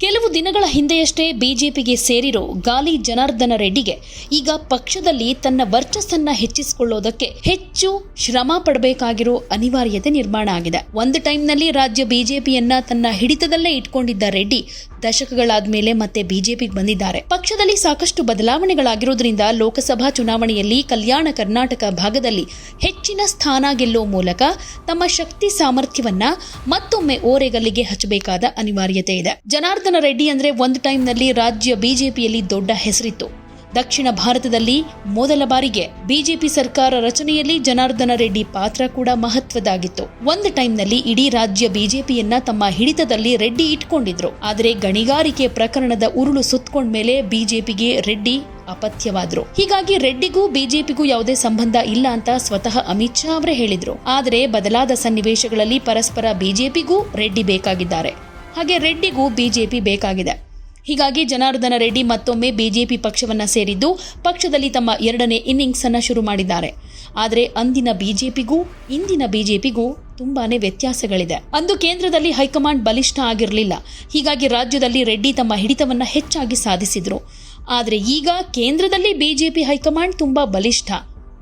ಕೆಲವು ದಿನಗಳ ಹಿಂದೆಯಷ್ಟೇ ಬಿಜೆಪಿಗೆ ಸೇರಿರೋ ಗಾಲಿ ಜನಾರ್ದನ ರೆಡ್ಡಿಗೆ ಈಗ ಪಕ್ಷದಲ್ಲಿ ತನ್ನ ವರ್ಚಸ್ಸನ್ನ ಹೆಚ್ಚಿಸಿಕೊಳ್ಳೋದಕ್ಕೆ ಹೆಚ್ಚು ಶ್ರಮ ಪಡಬೇಕಾಗಿರೋ ಅನಿವಾರ್ಯತೆ ನಿರ್ಮಾಣ ಆಗಿದೆ. ಒಂದು ಟೈಮ್ನಲ್ಲಿ ರಾಜ್ಯ ಬಿಜೆಪಿಯನ್ನ ತನ್ನ ಹಿಡಿತದಲ್ಲೇ ಇಟ್ಕೊಂಡಿದ್ದ ರೆಡ್ಡಿ ದಶಕಗಳಾದ ಮೇಲೆ ಮತ್ತೆ ಬಿಜೆಪಿಗೆ ಬಂದಿದ್ದಾರೆ. ಪಕ್ಷದಲ್ಲಿ ಸಾಕಷ್ಟು ಬದಲಾವಣೆಗಳಾಗಿರೋದ್ರಿಂದ ಲೋಕಸಭಾ ಚುನಾವಣೆಯಲ್ಲಿ ಕಲ್ಯಾಣ ಕರ್ನಾಟಕ ಭಾಗದಲ್ಲಿ ಹೆಚ್ಚಿನ ಸ್ಥಾನ ಗೆಲ್ಲುವ ಮೂಲಕ ತಮ್ಮ ಶಕ್ತಿ ಸಾಮರ್ಥ್ಯವನ್ನ ಮತ್ತೊಮ್ಮೆ ಓರೆಗಲ್ಲಿಗೆ ಹಚ್ಚಬೇಕಾದ ಅನಿವಾರ್ಯತೆ ಇದೆ. ಜನಾರ್ದನ ರೆಡ್ಡಿ ಅಂದ್ರೆ ಒಂದು ಟೈಮ್ನಲ್ಲಿ ರಾಜ್ಯ ಬಿಜೆಪಿಯಲ್ಲಿ ದೊಡ್ಡ ಹೆಸರಿತ್ತು. ದಕ್ಷಿಣ ಭಾರತದಲ್ಲಿ ಮೊದಲ ಬಾರಿಗೆ ಬಿಜೆಪಿ ಸರ್ಕಾರ ರಚನೆಯಲ್ಲಿ ಜನಾರ್ದನ ರೆಡ್ಡಿ ಪಾತ್ರ ಕೂಡ ಮಹತ್ವದಾಗಿತ್ತು ಒಂದು ಟೈಮ್ನಲ್ಲಿ ಇಡೀ ರಾಜ್ಯ ಬಿಜೆಪಿಯನ್ನ ತಮ್ಮ ಹಿಡಿತದಲ್ಲಿ ರೆಡ್ಡಿ ಇಟ್ಕೊಂಡಿದ್ರು. ಆದರೆ ಗಣಿಗಾರಿಕೆ ಪ್ರಕರಣದ ಉರುಳು ಸುತ್ತಕೊಂಡ್ಮೇಲೆ ಬಿಜೆಪಿಗೆ ರೆಡ್ಡಿ ಅಪಥ್ಯವಾದ್ರು. ಹೀಗಾಗಿ ರೆಡ್ಡಿಗೂ ಬಿಜೆಪಿಗೂ ಯಾವುದೇ ಸಂಬಂಧ ಇಲ್ಲ ಅಂತ ಸ್ವತಃ ಅಮಿತ್ ಶಾ ಅವರೇ ಹೇಳಿದ್ರು. ಆದರೆ ಬದಲಾದ ಸನ್ನಿವೇಶಗಳಲ್ಲಿ ಪರಸ್ಪರ ಬಿಜೆಪಿಗೂ ರೆಡ್ಡಿ ಬೇಕಾಗಿದ್ದಾರೆ. ಹಾಗೆ ರೆಡ್ಡಿಗೂ ಬಿಜೆಪಿ ಬೇಕಾಗಿದೆ. ಹೀಗಾಗಿ ಜನಾರ್ದನ ರೆಡ್ಡಿ ಮತ್ತೊಮ್ಮೆ ಬಿಜೆಪಿ ಪಕ್ಷವನ್ನ ಸೇರಿದ್ದು ಪಕ್ಷದಲ್ಲಿ ತಮ್ಮ ಎರಡನೇ ಇನ್ನಿಂಗ್ಸ್ ಅನ್ನು ಶುರು ಮಾಡಿದ್ದಾರೆ. ಆದರೆ ಅಂದಿನ ಬಿಜೆಪಿಗೂ ಇಂದಿನ ಬಿಜೆಪಿಗೂ ತುಂಬಾನೇ ವ್ಯತ್ಯಾಸಗಳಿದೆ. ಅಂದು ಕೇಂದ್ರದಲ್ಲಿ ಹೈಕಮಾಂಡ್ ಬಲಿಷ್ಠ ಆಗಿರಲಿಲ್ಲ. ಹೀಗಾಗಿ ರಾಜ್ಯದಲ್ಲಿ ರೆಡ್ಡಿ ತಮ್ಮ ಹಿಡಿತವನ್ನ ಹೆಚ್ಚಾಗಿ ಸಾಧಿಸಿದ್ರು. ಆದರೆ ಈಗ ಕೇಂದ್ರದಲ್ಲಿ ಬಿಜೆಪಿ ಹೈಕಮಾಂಡ್ ತುಂಬಾ ಬಲಿಷ್ಠ.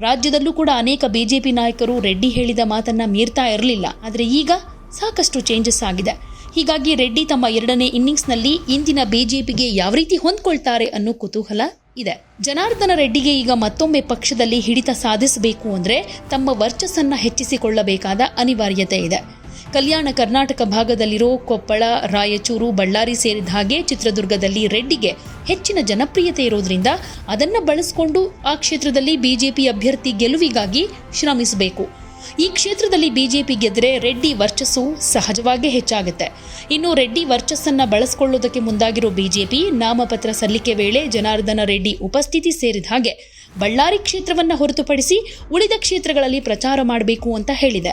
ರಾಜ್ಯದಲ್ಲೂ ಕೂಡ ಅನೇಕ ಬಿಜೆಪಿ ನಾಯಕರು ರೆಡ್ಡಿ ಹೇಳಿದ ಮಾತನ್ನ ಮೀರ್ತಾ ಇರಲಿಲ್ಲ. ಆದರೆ ಈಗ ಸಾಕಷ್ಟು ಚೇಂಜಸ್ ಆಗಿದೆ. ಹೀಗಾಗಿ ರೆಡ್ಡಿ ತಮ್ಮ ಎರಡನೇ ಇನ್ನಿಂಗ್ಸ್ನಲ್ಲಿ ಇಂದಿನ ಬಿಜೆಪಿಗೆ ಯಾವ ರೀತಿ ಹೊಂದ್ಕೊಳ್ತಾರೆ ಅನ್ನೋ ಕುತೂಹಲ ಇದೆ. ಜನಾರ್ದನ ರೆಡ್ಡಿಗೆ ಈಗ ಮತ್ತೊಮ್ಮೆ ಪಕ್ಷದಲ್ಲಿ ಹಿಡಿತ ಸಾಧಿಸಬೇಕು ಅಂದರೆ ತಮ್ಮ ವರ್ಚಸ್ಸನ್ನು ಹೆಚ್ಚಿಸಿಕೊಳ್ಳಬೇಕಾದ ಅನಿವಾರ್ಯತೆ ಇದೆ. ಕಲ್ಯಾಣ ಕರ್ನಾಟಕ ಭಾಗದಲ್ಲಿರೋ ಕೊಪ್ಪಳ, ರಾಯಚೂರು, ಬಳ್ಳಾರಿ ಸೇರಿದ ಹಾಗೆ ಚಿತ್ರದುರ್ಗದಲ್ಲಿ ರೆಡ್ಡಿಗೆ ಹೆಚ್ಚಿನ ಜನಪ್ರಿಯತೆ ಇರೋದ್ರಿಂದ ಅದನ್ನು ಬಳಸಿಕೊಂಡು ಆ ಕ್ಷೇತ್ರದಲ್ಲಿ ಬಿಜೆಪಿ ಅಭ್ಯರ್ಥಿ ಗೆಲುವಿಗಾಗಿ ಶ್ರಮಿಸಬೇಕು. ಈ ಕ್ಷೇತ್ರದಲ್ಲಿ ಬಿಜೆಪಿ ಗೆದ್ದರೆ ರೆಡ್ಡಿ ವರ್ಚಸ್ಸು ಸಹಜವಾಗೇ ಹೆಚ್ಚಾಗುತ್ತೆ. ಇನ್ನು ರೆಡ್ಡಿ ವರ್ಚಸ್ಸನ್ನು ಬಳಸಿಕೊಳ್ಳುವುದಕ್ಕೆ ಮುಂದಾಗಿರೋ ಬಿಜೆಪಿ ನಾಮಪತ್ರ ಸಲ್ಲಿಕೆ ವೇಳೆ ಜನಾರ್ದನ ರೆಡ್ಡಿ ಉಪಸ್ಥಿತಿ ಸೇರಿದ ಹಾಗೆ ಬಳ್ಳಾರಿ ಕ್ಷೇತ್ರವನ್ನ ಹೊರತುಪಡಿಸಿ ಉಳಿದ ಕ್ಷೇತ್ರಗಳಲ್ಲಿ ಪ್ರಚಾರ ಮಾಡಬೇಕು ಅಂತ ಹೇಳಿದೆ.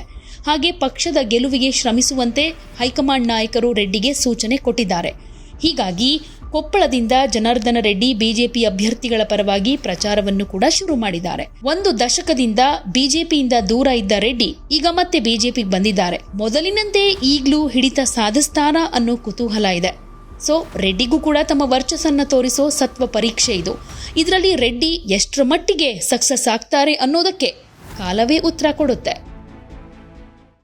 ಹಾಗೆ ಪಕ್ಷದ ಗೆಲುವಿಗೆ ಶ್ರಮಿಸುವಂತೆ ಹೈಕಮಾಂಡ್ ನಾಯಕರು ರೆಡ್ಡಿಗೆ ಸೂಚನೆ ಕೊಟ್ಟಿದ್ದಾರೆ. ಹೀಗಾಗಿ ಕೊಪ್ಪಳದಿಂದ ಜನಾರ್ದನ ರೆಡ್ಡಿ ಬಿಜೆಪಿ ಅಭ್ಯರ್ಥಿಗಳ ಪರವಾಗಿ ಪ್ರಚಾರವನ್ನು ಕೂಡ ಶುರು ಮಾಡಿದ್ದಾರೆ. ಒಂದು ದಶಕದಿಂದ ಬಿಜೆಪಿಯಿಂದ ದೂರ ಇದ್ದ ರೆಡ್ಡಿ ಈಗ ಮತ್ತೆ ಬಿಜೆಪಿಗೆ ಬಂದಿದ್ದಾರೆ. ಮೊದಲಿನಂತೆ ಈಗಲೂ ಹಿಡಿತ ಸಾಧಿಸ್ತಾರಾ ಅನ್ನೋ ಕುತೂಹಲ ಇದೆ. ಸೊ, ರೆಡ್ಡಿಗೂ ಕೂಡ ತಮ್ಮ ವರ್ಚಸ್ಸನ್ನ ತೋರಿಸೋ ಸತ್ವ ಪರೀಕ್ಷೆ ಇದು. ಇದರಲ್ಲಿ ರೆಡ್ಡಿ ಎಷ್ಟರ ಮಟ್ಟಿಗೆ ಸಕ್ಸಸ್ ಆಗ್ತಾರೆ ಅನ್ನೋದಕ್ಕೆ ಕಾಲವೇ ಉತ್ತರ ಕೊಡುತ್ತೆ.